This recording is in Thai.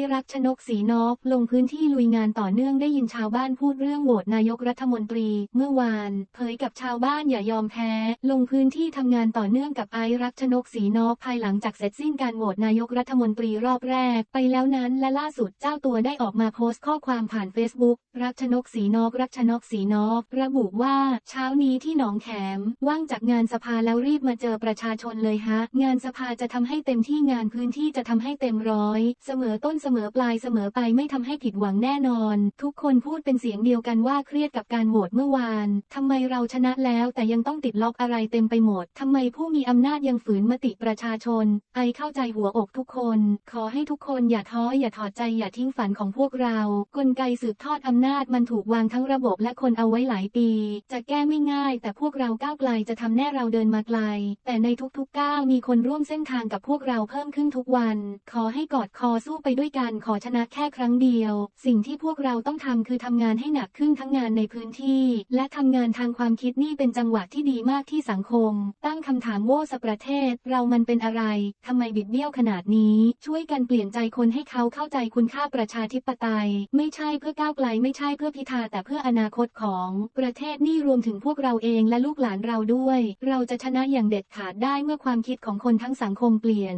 ซ์รักชนกศรีนอกลงพื้นที่ลุยงานต่อเนื่องได้ยินชาวบ้านพูดเรื่องโหวตนายกรัฐมนตรี เมื่อวาน เผยกับชาวบ้านอย่ายอมแพ้ ลงพื้นที่ทำงานต่อเนื่องกับไอรักชนกศรีนอกภายหลังจากเสร็จสิ้นการโหวตนายกรัฐมนตรีรอบแรก ไปแล้วนั้นและล่าสุดเจ้าตัวได้ออกมาโพสต์ข้อความผ่านเฟซบุ๊กรักชนกศรีนอกรักชนกศรีนอกระบุว่าเช้านี้ที่หนองแขม ว่างจากงานสภาแล้วรีบมาเจอประชาชนเลยฮะ งานสภาจะทำให้เต็มที่งานพื้นที่จะทำให้เต็มร้อย เสมอต้นเสสมอปลายเสมอไปไม่ทำให้ผิดหวังแน่นอน ทุกคนพูดเป็นเสียงเดียวกันว่าเครียดกับการโหวตเมื่อวานทำไมเราชนะแล้วแต่ยังต้องติดล็อกอะไรเต็มไปหมดทำไมผู้มีอำนาจยังฝืนมติประชาชน ไอเข้าใจหัวอกทุกคน ขอให้ทุกคนอย่าท้ออย่าถอดใจอย่าทิ้งฝันของพวกเรา กลไกสืบทอดอำนาจมันถูกวางทั้งระบบและคนเอาไว้หลายปี จะแก้ไม่ง่าย แต่พวกเราก้าวไกลจะทำแน่เราเดินมาไกล แต่ในทุกๆก้าวมีคนร่วมเส้นทางกับพวกเราเพิ่มขึ้นทุกวัน ขอให้กอดคอสู้ไปด้วยกันขอชนะแค่ครั้งเดียว สิ่งที่พวกเราต้องทำคือทำงานให้หนักขึ้นทั้งงานในพื้นที่ และทำงานทางความคิดนี่เป็นจังหวะที่ดีมากที่สังคม ตั้งคำถามโว่าสประเทศ เรามันเป็นอะไรทำไมบิดเบี้ยวขนาดนี้ ช่วยกันเปลี่ยนใจคนให้เขาเข้าใจคุณค่าประชาธิปไตย ไม่ใช่เพื่อก้าวไกลไม่ใช่เพื่อพิธาแต่เพื่ออนาคตของประเทศนี่รวมถึงพวกเราเองและลูกหลานเราด้วย เราจะชนะอย่างเด็ดขาดได้เมื่อความคิดของคนทั้งสังคมเปลี่ยน